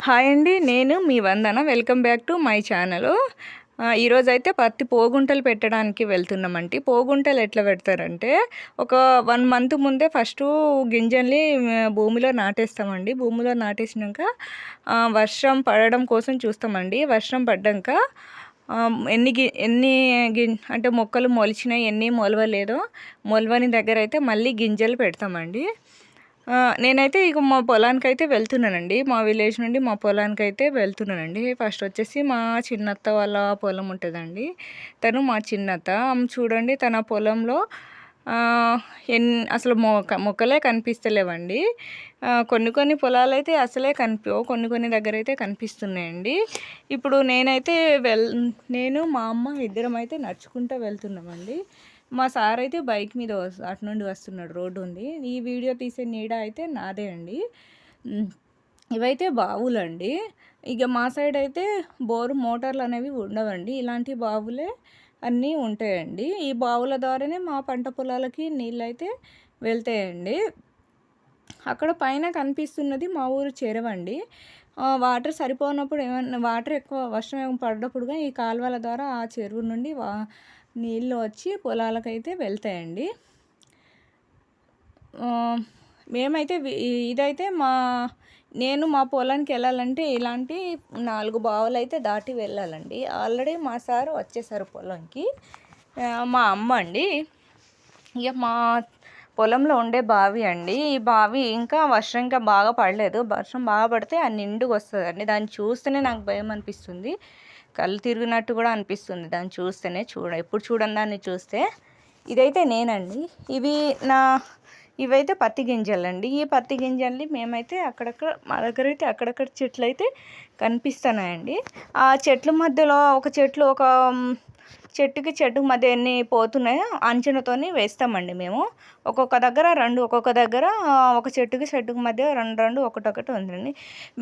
Hi అండి నేను మీ Vandana. Welcome back to my channel. ఈరోజు అయితే పత్తి పోగుంటలు పెట్టడానికి వెళ్తున్నామండి పోగుంటలు ఎట్లా పెడతారంటే ఒక వన్ మంత్ ముందే ఫస్ట్ గింజల్ని భూమిలో నాటేస్తామండి. భూమిలో నాటేసినాక వర్షం పడడం కోసం చూస్తామండి. వర్షం పడ్డాక ఎన్ని గి ఎన్ని గి అంటే మొక్కలు మొలిచినాయి ఎన్ని మొలవలేదో. మొలవని దగ్గర అయితే మళ్ళీ గింజలు పెడతామండి. నేనైతే ఇక మా పొలానికి అయితే వెళ్తున్నానండి. మా విలేజ్ నుండి మా పొలానికి అయితే వెళ్తున్నానండి. ఫస్ట్ వచ్చేసి మా చిన్నత్త వాళ్ళ పొలం ఉంటుందండి. తను మా చిన్నత్త. చూడండి తన పొలంలో ఎన్ అసలు మొక్క మొక్కలే కనిపిస్తలేవండి. కొన్ని కొన్ని పొలాలు అయితే అసలే కనిపించవు కొన్ని కొన్ని దగ్గర అయితే కనిపిస్తున్నాయండి. ఇప్పుడు నేనైతే వెల్ నేను మా అమ్మ ఇద్దరం అయితే నడుచుకుంటూ వెళ్తున్నామండి. మా సార్ అయితే బైక్ మీద అటు నుండి వస్తున్నాడు రోడ్డు ఉంది. ఈ వీడియో తీసే నీడ అయితే నాదే అండి. ఇవైతే బావులండి. ఇక మా సైడ్ అయితే బోరు మోటార్లు అనేవి ఉండవండి. ఇలాంటి బావులే అన్నీ ఉంటాయండి. ఈ బావుల ద్వారానే మా పంట పొలాలకి నీళ్ళు అయితే వెళ్తాయండి. అక్కడ పైన కనిపిస్తున్నది మా ఊరు చెరువండి. వాటర్ సరిపోనప్పుడు ఏమన్నా వాటర్ ఎక్కువ వర్షం పడ్డప్పుడుగా ఈ కాలువల ద్వారా ఆ చెరువు నుండి వా నీళ్ళు వచ్చి పొలాలకైతే వెళ్తాయండి. మేమైతే ఇదైతే మా నేను మా పొలానికి వెళ్ళాలంటే ఇలాంటి నాలుగు బావులు అయితే దాటి వెళ్ళాలండి. ఆల్రెడీ మా సారు వచ్చేసారు పొలంకి. మా అమ్మ అండి. ఇక మా పొలంలో ఉండే బావి అండి. ఈ బావి ఇంకా వర్షం ఇంకా బాగా పడలేదు. వర్షం బాగా పడితే ఆ నిండుగా వస్తుందండి. దాన్ని చూస్తేనే నాకు భయం అనిపిస్తుంది. కళ్ళు తిరిగినట్టు కూడా అనిపిస్తుంది దాన్ని చూస్తేనే. చూడ ఎప్పుడు చూడండి దాన్ని చూస్తే. ఇదైతే నేనండి. ఇవి నా ఇవైతే పత్తి గింజలండి. ఈ పత్తి గింజల్ని మేమైతే అక్కడక్కడ మా దగ్గర అయితే అక్కడక్కడ చెట్లు అయితే కనిపిస్తున్నాయండి. ఆ చెట్ల మధ్యలో ఒక చెట్లు ఒక చెట్టుకి చెట్టుకి మధ్య ఎన్ని పోతున్నాయో అంచనాతోని వేస్తామండి మేము. ఒక్కొక్క దగ్గర రెండు ఒక్కొక్క దగ్గర ఒక చెట్టుకి చెట్టుకి మధ్య రెండు రెండు ఒకటొకటి ఉందండి.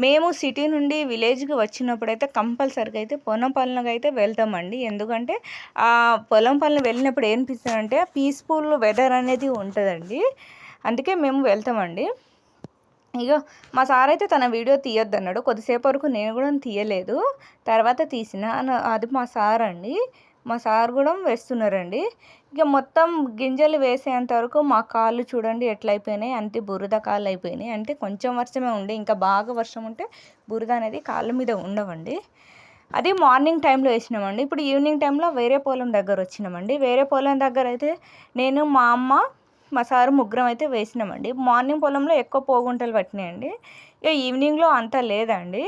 మేము సిటీ నుండి విలేజ్కి వచ్చినప్పుడు అయితే కంపల్సరీగా అయితే పొలం పనులకు అయితే వెళ్తామండి. ఎందుకంటే ఆ పొలం పనులు వెళ్ళినప్పుడు ఏమనిపిస్తుందంటే పీస్ఫుల్ వెదర్ అనేది ఉంటుందండి. అందుకే మేము వెళ్తామండి. ఇక మా సార్ అయితే తన వీడియో తీయొద్దు అన్నాడు కొద్దిసేపు వరకు నేను కూడా తీయలేదు. తర్వాత తీసిన అది మా సార్ అండి. మా సార్ కూడా వేస్తున్నారండి. ఇక మొత్తం గింజలు వేసేంత వరకు మా కాళ్ళు చూడండి ఎట్లయిపోయినాయి అంటే బురద కాళ్ళు అయిపోయినాయి. అంటే కొంచెం వర్షమే ఉండే. ఇంకా బాగా వర్షం ఉంటే బురద అనేది కాళ్ళ మీద ఉండవండి. అది మార్నింగ్ టైంలో వేసినామండి. ఇప్పుడు ఈవినింగ్ టైంలో వేరే పొలం దగ్గర వచ్చినామండి. వేరే పొలం దగ్గర అయితే నేను మా అమ్మ మా సారు ముగ్గురం అయితే వేసినామండి. మార్నింగ్ పొలంలో ఎక్కువ పోగుంటలు పట్టినాయండి. ఇక ఈవినింగ్లో అంత లేదండి.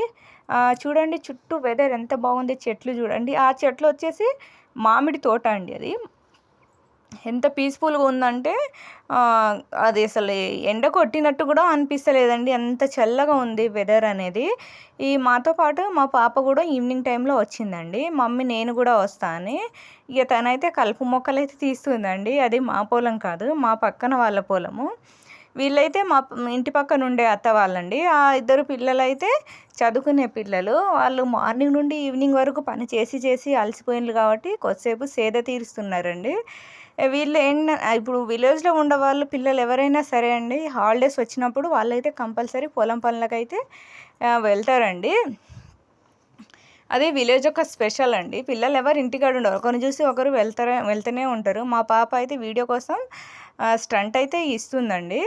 చూడండి చుట్టూ వెదర్ ఎంత బాగుంది చెట్లు చూడండి. ఆ చెట్లు వచ్చేసి మామిడి తోట అండి అది. ఎంత పీస్ఫుల్గా ఉందంటే అది అసలు ఎండ కొట్టినట్టు కూడా అనిపిస్తలేదండి. అంత చల్లగా ఉంది వెదర్ అనేది. ఈ మాతో పాటు మా పాప కూడా ఈవినింగ్ టైంలో వచ్చిందండి. మమ్మీ నేను కూడా వస్తాను. ఇక తనైతే కలుపు మొక్కలు అయితే తీస్తుందండి. అది మా పొలం కాదు మా పక్కన వాళ్ళ పొలము. వీళ్ళైతే మా ఇంటి పక్కన ఉండే అత్త వాళ్ళండి. ఆ ఇద్దరు పిల్లలైతే చదువుకునే పిల్లలు. వాళ్ళు మార్నింగ్ నుండి ఈవినింగ్ వరకు పని చేసి చేసి అలసిపోయినారు కాబట్టి కొద్దిసేపు సేద తీరుస్తున్నారండి. వీళ్ళు ఏంట ఇప్పుడు విలేజ్లో ఉండే వాళ్ళు పిల్లలు ఎవరైనా సరే అండి హాలిడేస్ వచ్చినప్పుడు వాళ్ళైతే కంపల్సరీ పొలం పనులకైతే వెళ్తారండి. అదే విలేజ్ యొక్క స్పెషల్ అండి. పిల్లలు ఎవరు ఇంటికాడ ఉండరు. ఒకరిని చూసి ఒకరు వెళ్తారు వెళ్తూనే ఉంటారు. మా పాప అయితే వీడియో కోసం స్టంట్ అయితే ఇస్తుందండి.